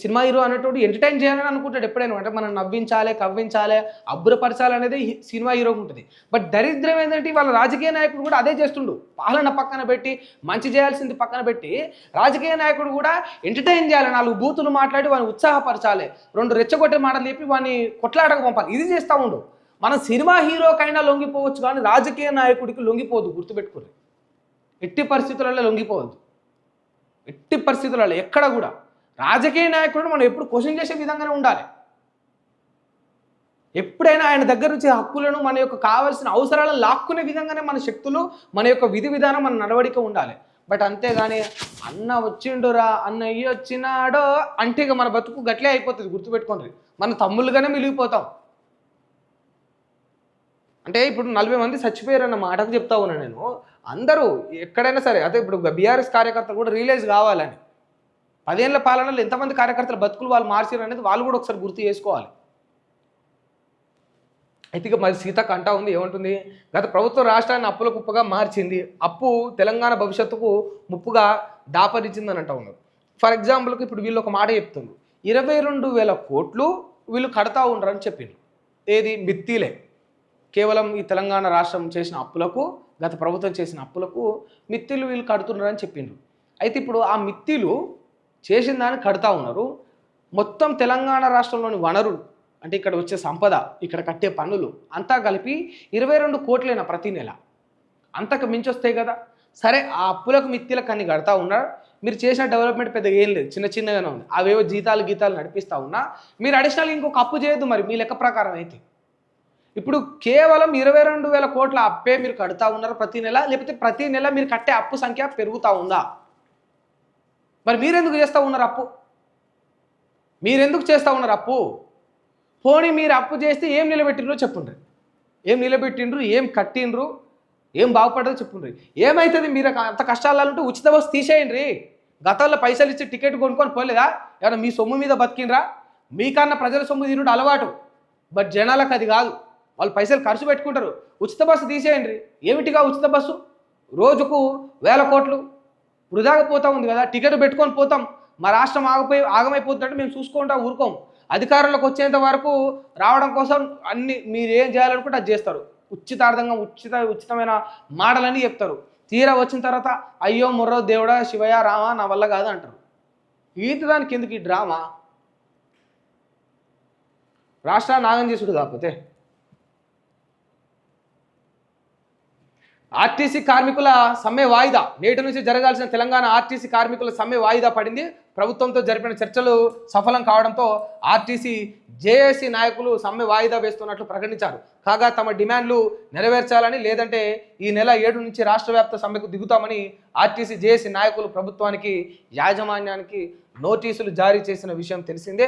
Cinema hero అనేటోడు entertain చేయాలని అనుకుంటాడు ఎప్పుడైనా. అంటే మనం నవ్వించాలి కవ్వించాలి అబ్బురపరచాలి అనేది సినిమా హీరోకి ఉంటుంది. బట్ దరిద్రం ఏంటంటే వాళ్ళ రాజకీయ నాయకుడు కూడా అదే చేస్తుండు. పాలన పక్కన పెట్టి మంచి చేయాల్సింది పక్కన పెట్టి రాజకీయ నాయకుడు కూడా ఎంటర్టైన్ చేయాలి. నాలుగు బూతులు మాట్లాడి వాడిని ఉత్సాహపరచాలి. రెండు రెచ్చగొట్టే మాటలు చెప్పి వాడిని కొట్లాటకు పంపాలి. ఇది చేస్తూ ఉండు. మనం సినిమా హీరోకైనా లొంగిపోవచ్చు కానీ రాజకీయ నాయకుడికి లొంగిపోవద్దు గుర్తుపెట్టుకోరు ఎట్టి పరిస్థితులలో లొంగిపోవద్దు. ఎట్టి పరిస్థితులలో ఎక్కడ కూడా. రాజకీయ నాయకుడు మనం ఎప్పుడు క్వశ్చన్ చేసే విధంగానే ఉండాలి. ఎప్పుడైనా ఆయన దగ్గర నుంచి హక్కులను మన యొక్క కావాల్సిన అవసరాలను లాక్కునే విధంగానే మన శక్తులు మన యొక్క విధి విధానం మన నడవడిక ఉండాలి. బట్ అంతేగాని అన్న వచ్చిండురా అన్న అయ్యి వచ్చినాడో అంటే ఇక మన బతుకు గట్లే అయిపోతుంది గుర్తుపెట్టుకోండి. మన తమ్ముళ్ళుగానే మిలిగిపోతాం అంటే ఇప్పుడు నలభై మంది చచ్చిపోయారు అన్న మాటకు చెప్తా ఉన్నా నేను. అందరూ ఎక్కడైనా సరే అదే ఇప్పుడు బీఆర్ఎస్ కార్యకర్తలు కూడా రిలీజ్ కావాలని. పదేళ్ళ పాలనలో ఎంతమంది కార్యకర్తలు బతుకులు వాళ్ళు మార్చారు అనేది వాళ్ళు కూడా ఒకసారి గుర్తు చేసుకోవాలి. అయితే ఇక మరి సీత అంటా ఉంది ఏమంటుంది? గత ప్రభుత్వం రాష్ట్రాన్ని అప్పుల కుప్పగా మార్చింది. అప్పు తెలంగాణ భవిష్యత్తుకు ముప్పుగా దాపరించిందని అంటా ఉన్నారు. ఫర్ ఎగ్జాంపుల్కి ఇప్పుడు వీళ్ళు ఒక మాట చెప్తున్నారు ఇరవై రెండు వేల కోట్లు వీళ్ళు కడతా ఉండరని చెప్పిండ్రు. ఏది? మిత్తిలే. కేవలం ఈ తెలంగాణ రాష్ట్రం చేసిన అప్పులకు గత ప్రభుత్వం చేసిన అప్పులకు మిత్తిలు వీళ్ళు కడుతున్నారని చెప్పిండ్రు. అయితే ఇప్పుడు ఆ మిత్తిలు చేసిన దాన్ని కడతా ఉన్నారు. మొత్తం తెలంగాణ రాష్ట్రంలోని వనరులు అంటే ఇక్కడ వచ్చే సంపద ఇక్కడ కట్టే పన్నులు అంతా కలిపి ఇరవై రెండు కోట్లైన ప్రతి నెల? అంతకు మించి వస్తాయి కదా. సరే ఆ అప్పులకు మిత్తిలకు అన్ని కడతా ఉన్నారు మీరు చేసిన డెవలప్మెంట్ పెద్దగా ఏం లేదు. చిన్న చిన్నగానే ఉంది. అవేవో జీతాలు గీతాలు నడిపిస్తా ఉన్నా. మీరు అడిషనల్ ఇంకొక అప్పు చేయొద్దు మరి మీ లెక్క ప్రకారం అయితే. ఇప్పుడు కేవలం ఇరవై రెండు వేల కోట్ల అప్పే మీరు కడతా ఉన్నారు ప్రతి నెల. లేకపోతే ప్రతి నెల మీరు కట్టే అప్పు సంఖ్య పెరుగుతూ ఉందా? మరి మీరెందుకు చేస్తూ ఉన్నారు అప్పు? మీరెందుకు చేస్తూ ఉన్నారు అప్పు? పోనీ మీరు అప్పు చేస్తే ఏం నిలబెట్టిండ్రో చెప్పుండ్రి. ఏం నిలబెట్టిండ్రు ఏం కట్టిండ్రు ఏం బాగుపడదో చెప్పుండ్రి. ఏమవుతుంది మీరు అంత కష్టాలంటే ఉచిత బస్సు తీసేయండి. గతంలో పైసలు ఇచ్చి టికెట్ కొనుక్కొని పోలేదా? ఏమన్నా మీ సొమ్ము మీద బతికిండ్రా? మీకన్నా ప్రజల సొమ్ము తినడం అలవాటు. బట్ జనాలకు అది కాదు. వాళ్ళు పైసలు ఖర్చు పెట్టుకుంటారు. ఉచిత బస్సు తీసేయండి. ఏమిటిగా ఉచిత బస్సు? రోజుకు వేల కోట్లు. వృధాగా పోతా ఉంది కదా టికెట్ పెట్టుకొని పోతాం. మా రాష్ట్రం ఆగిపోయి ఆగమైపోతుందంటే మేము చూసుకుంటా ఊరుకోం. అధికారంలోకి వచ్చేంత వరకు రావడం కోసం అన్ని మీరు ఏం చేయాలనుకుంటే అది చేస్తారు. ఉచితార్థంగా ఉచిత ఉచితమైన మాటలని చెప్తారు. తీరా వచ్చిన తర్వాత అయ్యో ముర్రో దేవుడా శివయ్య రామా నా వల్ల కాదు అంటారు. ఈత దానికి ఎందుకు ఈ డ్రామా? రాష్ట్రాన్ని నాగం చేసుడు కాకపోతే. ఆర్టీసీ కార్మికుల సమ్మె వాయిదా. నేటి నుంచి జరగాల్సిన తెలంగాణ ఆర్టీసీ కార్మికుల సమ్మె వాయిదా పడింది. ప్రభుత్వంతో జరిపిన చర్చలు సఫలం కావడంతో ఆర్టీసీ జేఏసీ నాయకులు సమ్మె వాయిదా వేస్తున్నట్లు ప్రకటించారు. కాగా తమ డిమాండ్లు నెరవేర్చాలని లేదంటే ఈ నెల ఏడు నుంచి రాష్ట్ర వ్యాప్త సమ్మెకు దిగుతామని ఆర్టీసీ జేఏసీ నాయకులు ప్రభుత్వానికి యాజమాన్యానికి నోటీసులు జారీ చేసిన విషయం తెలిసిందే.